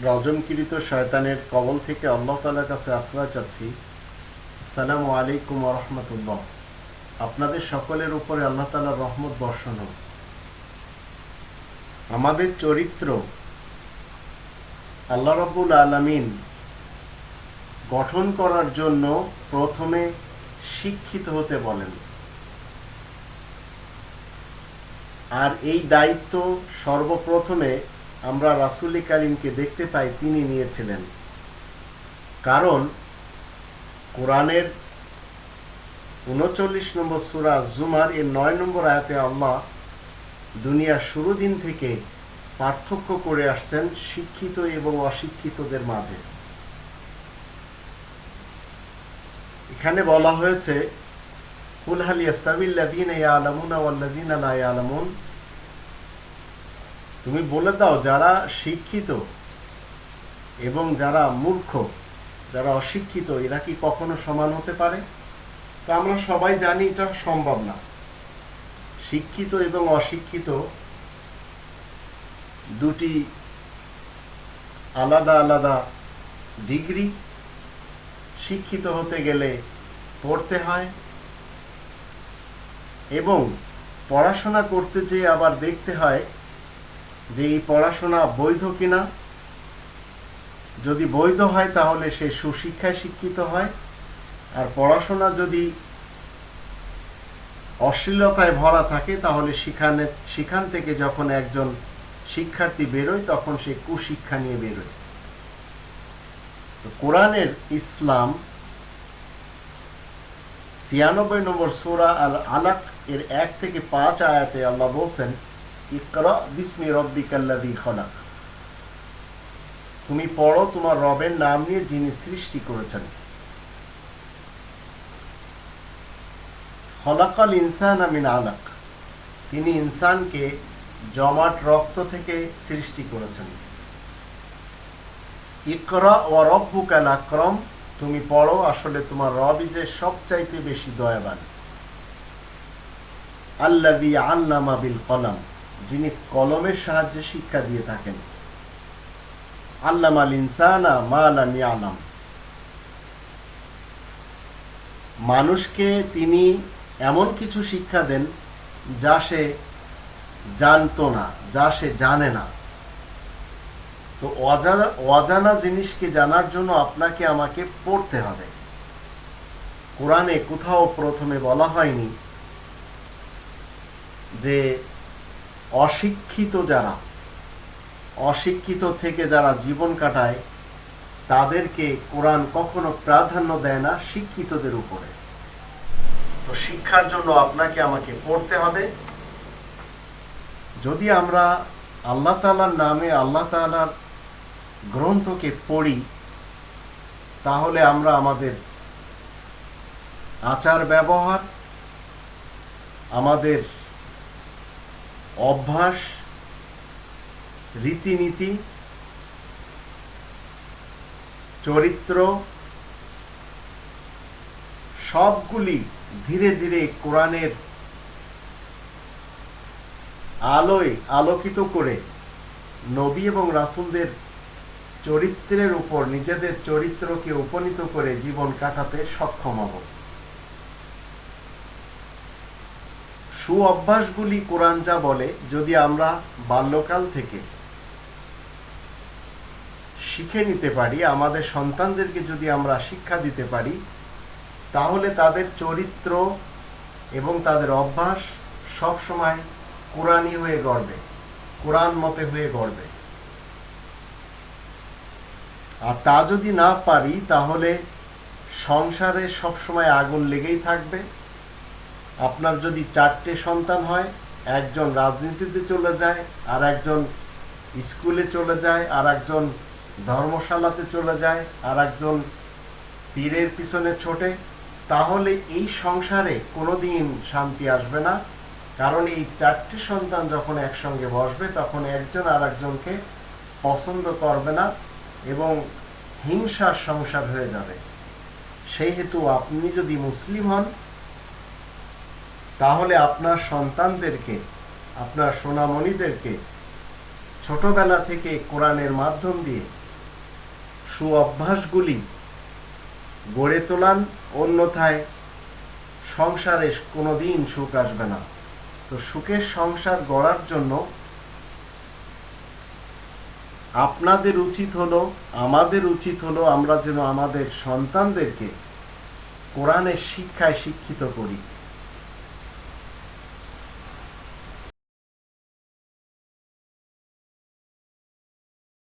রজমকৃত শয়তানের কবল থেকে আল্লাহ তালার কাছে আশ্রয় চাচ্ছি। সালামু আলাইকুম রহমতুল্লাহ। আপনাদের সকলের উপরে আল্লাহ তালার রহমত বর্ষণ আমাদের চরিত্র আল্লাহ রব্বুল আলমিন গঠন করার জন্য প্রথমে শিক্ষিত হতে বলেন। আর এই দায়িত্ব সর্বপ্রথমে আমরা রাসুল কারিমকে দেখতে পাই, তিনি নিয়েছিলেন। কারণ কোরআনের উনচল্লিশ নম্বর সুরা জুমার এর নয় নম্বর আয়াতে আল্লাহ দুনিয়ার শুরু দিন থেকে পার্থক্য করে আসছেন শিক্ষিত এবং অশিক্ষিতদের মাঝে। এখানে বলা হয়েছে কুলহাল ইয়াস্তাবিল্লাযীনা ইয়ালামুনা ওয়াল্লাযীনা লা ইয়ালামুন? তুমি বলে দাও যারা শিক্ষিত এবং যারা মূর্খ, যারা অশিক্ষিত, এরা কি কখনো সমান হতে পারে? তো আমরা সবাই জানি এটা সম্ভব না। শিক্ষিত এবং অশিক্ষিত দুটি আলাদা আলাদা ডিগ্রি। শিক্ষিত হতে গেলে পড়তে হয় এবং পড়াশোনা করতে যেয়ে আবার দেখতে হয় যে এই পড়াশোনা বৈধ কিনা, যদি বৈধ হয় তাহলে সে সুশিক্ষায় শিক্ষিত হয়, আর পড়াশোনা যদি অশ্লীলতায় ভরা থাকে, তাহলে সেখানে, সেখান থেকে যখন একজন শিক্ষার্থী বেরোয়, তখন সে কুশিক্ষা নিয়ে বেরোয়। তো কোরআনের ইসলাম ছিয়ানব্বই নম্বর সোরা আল আলাক এর এক থেকে পাঁচ আয়াতে আল্লাহ বলছেন ইকরা বিসমি রব্বিকাল্লাযী খলাক। তুমি পড়ো তোমার রবের নাম নিয়ে যিনি সৃষ্টি করেছেন। খলাকাল ইনসান মিন আলাক। তিনি ইনসানকে জমাট রক্ত থেকে সৃষ্টি করেছেন। ইকরা ও রব্বুকাল আক্রম। তুমি পড়ো আসলে তোমার রবই যে সবচাইতে বেশি দয়াবান। আল্লাযী আল্লামা বিল কলাম। যিনি কলমের সাহায্যে শিক্ষা দিয়ে থাকেন। আল্লামাল ইনসানা মা লাম ইয়ালাম। মানুষকে তিনি এমন কিছু শিক্ষা দেন যা সে জানতো না, যা সে জানে না। তো অজানা অজানা জিনিসকে জানার জন্য আপনাকে আমাকে পড়তে হবে। কোরআনে কোথাও প্রথমে বলা হয়নি যে অশিক্ষিত যারা, অশিক্ষিত থেকে যারা জীবন কাটায়, তাদেরকে কোরআন কখনো প্রাধান্য দেয় না শিক্ষিতদের উপরে। তো শিক্ষার জন্য আপনাকে আমাকে পড়তে হবে। যদি আমরা আল্লাহ তালার নামে আল্লাহ তালার গ্রন্থকে পড়ি, তাহলে আমরা আমাদের আচার ব্যবহার আমাদের অভ্যাস, রীতিনীতি, চরিত্র, সবগুলি ধীরে ধীরে কোরআনের আলোয় আলোকিত করে নবী এবং রাসুলদের চরিত্রের উপর, নিজেদের চরিত্রকে উপনীত করে জীবন কাটাতে সক্ষম হব। সু অভ্যাসগুলি কোরআন যা বলে, যদি আমরা বাল্যকাল থেকে শিখে নিতে পারি, আমাদের সন্তানদেরকে যদি আমরা শিক্ষা দিতে পারি, তাহলে তাদের চরিত্র এবং তাদের অভ্যাস সব সময় কোরআনই হয়ে গড়বে, কোরআন মতে হয়ে গড়বে। আর তা যদি না পারি, তাহলে সংসারে সবসময় আগুন লেগেই থাকবে। আপনার যদি চারটে সন্তান হয়, একজন রাজনীতিতে চলে যায় আর একজন স্কুলে চলে যায় আর একজন ধর্মশালাতে চলে যায় আর একজন পীরের পিছনে ছোটে, তাহলে এই সংসারে কোনোদিন শান্তি আসবে না। কারণ এই চারটি সন্তান যখন একসঙ্গে বসবে, তখন একজন আর একজনকে পছন্দ করবে না এবং হিংসার সংসার হয়ে যাবে। সেই হেতু আপনি যদি মুসলিম হন তাহলে আপনার সন্তানদেরকে, আপনার সোনামণিদেরকে ছোটবেলা থেকে কোরআনের মাধ্যম দিয়ে সু অভ্যাসগুলি গড়ে তোলান, অন্যথায় সংসারে কোনোদিন সুখ আসবে না। তো সুখের সংসার গড়ার জন্য আপনাদের উচিত হলো, আমাদের উচিত হলো আমরা যেন আমাদের সন্তানদেরকে কোরআনের শিক্ষায় শিক্ষিত করি।